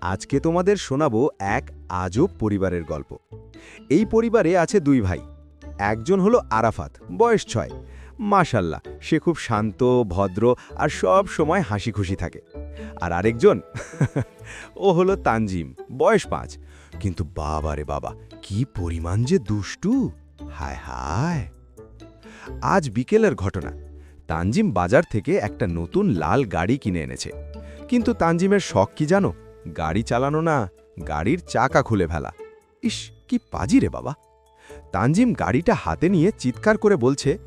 আজকে তোমাদের শোনাবো এক আজব পরিবারের গল্প। এই পরিবারে আছে দুই ভাই। একজন হলো আরাফাত, বয়স ছয়। মাশাল্লাহ, সে খুব শান্ত, ভদ্র আর সব সময় হাসি খুশি থাকে। আর আরেকজন, ও হলো তানজিম, বয়স পাঁচ। কিন্তু বাবা রে বাবা, কি পরিমাণ যে দুষ্টু। হায় হায়। আজ বিকেলের ঘটনা। তানজিম বাজার থেকে একটা নতুন লাল গাড়ি কিনে এনেছে। কিন্তু তানজিমের শখ কি জানো? গাড়ি চালানো না, গাড়ির চাকা খুলে ফেলা। ইস, কি পাজি রে বাবা। তানজিম গাড়িটা হাতে নিয়ে চিৎকার করে বলছে,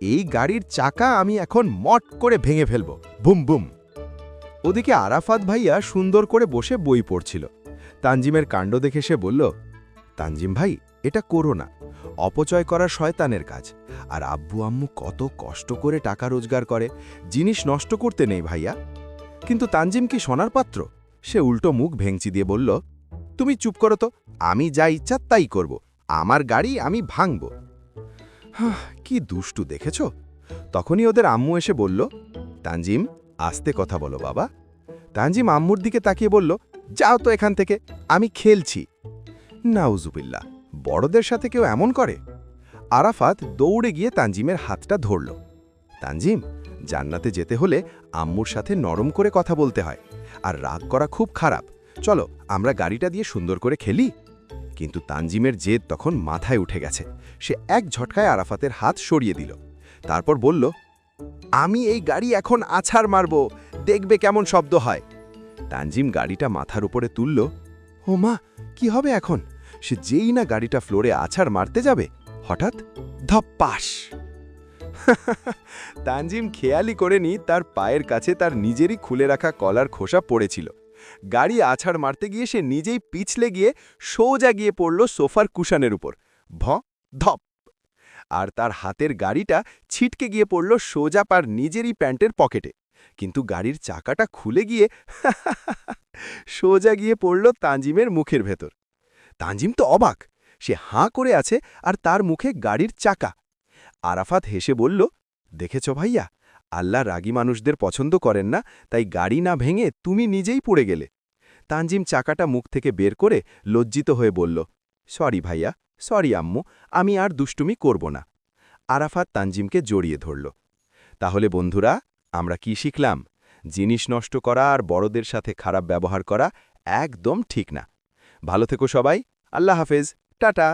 এই গাড়ির চাকা আমি এখন মট করে ভেঙে ফেলব। Boom boom. ওদিকে আরাফাত ভাইয়া সুন্দর করে বসে বই পড়ছিল। তানজিমের কাণ্ড দেখে সে বলল, তানজিম ভাই, এটা করো না। অপচয় করা শয়তানের কাজ। আর আব্বু আম্মু কত কষ্ট করে টাকা রোজগার করে। জিনিস নষ্ট করতে নেই ভাইয়া। কিন্তু তানজিম কি সোনার পাত্র? সে উল্টো মুখ ভেঙচি দিয়ে বলল, তুমি চুপ করো তো, আমি যা ইচ্ছা তাই করব, আমার গাড়ি আমি ভাঙব। কি দুষ্টু দেখেছ? তখনই ওদের আম্মু এসে বলল, তানজিম, আস্তে কথা বলো বাবা। তানজিম আম্মুর দিকে তাকিয়ে বলল, যাও তো এখান থেকে, আমি খেলছি। নাউজুবিল্লা বড়দের সাথে কেউ এমন করে? আরাফাত দৌড়ে গিয়ে তানজিমের হাতটা ধরল। তানজিম, জান্নাতে যেতে হলে আম্মুর সাথে নরম করে কথা বলতে হয়। আর রাগ করা খুব খারাপ। চলো, আমরা গাড়িটা দিয়ে সুন্দর করে খেলি। কিন্তু তানজিমের জেদ তখন মাথায় উঠে গেছে। সে এক ঝটকায় আরাফাতের হাত সরিয়ে দিল। তারপর বলল, আমি এই গাড়ি এখন আছাড় মারব। দেখবে কেমন শব্দ হয়। তানজিম গাড়িটা মাথার উপরে তুলল, ও মা, কি হবে এখন? সে যেই না গাড়িটা ফ্লোরে আছাড় মারতে যাবে, হঠাৎ ধপ্পাস! তানজিম খেয়ালি করেনি তার পায়ের কাছে তার নিজেরই খুলে রাখা কলার খোসা পড়েছিল। গাড়ি আছাড় মারতে গিয়ে সে নিজেই পিছলে গিয়ে সোজা গিয়ে পড়ল সোফার কুশানের উপর। ভ, ধপ। আর তার হাতের গাড়িটা ছিটকে গিয়ে পড়ল সোজা পার নিজেরই প্যান্টের পকেটে। কিন্তু গাড়ির চাকাটা খুলে গিয়ে সোজা গিয়ে পড়ল তানজিমের মুখের ভেতর। তানজিম তো অবাক। সে হাঁ করে আছে আর তার মুখে গাড়ির চাকা। আরাফাত হেসে বলল, দেখেছ ভাইয়া, আল্লাহ রাগী মানুষদের পছন্দ করেন না, তাই গাড়ি না ভেঙে তুমি নিজেই পড়ে গেলে। তানজিম চাকাটা মুখ থেকে বের করে লজ্জিত হয়ে বলল, সরি ভাইয়া, সরি আম্মু, আমি আর দুষ্টুমি করব না। আরাফাত তানজিমকে জড়িয়ে ধরল, তাহলে বন্ধুরা, আমরা কি শিখলাম? জিনিস নষ্ট করা আর বড়দের সাথে খারাপ ব্যবহার করা একদম ঠিক না। ভালো থেকো সবাই, আল্লাহ হাফেজ, টাটা।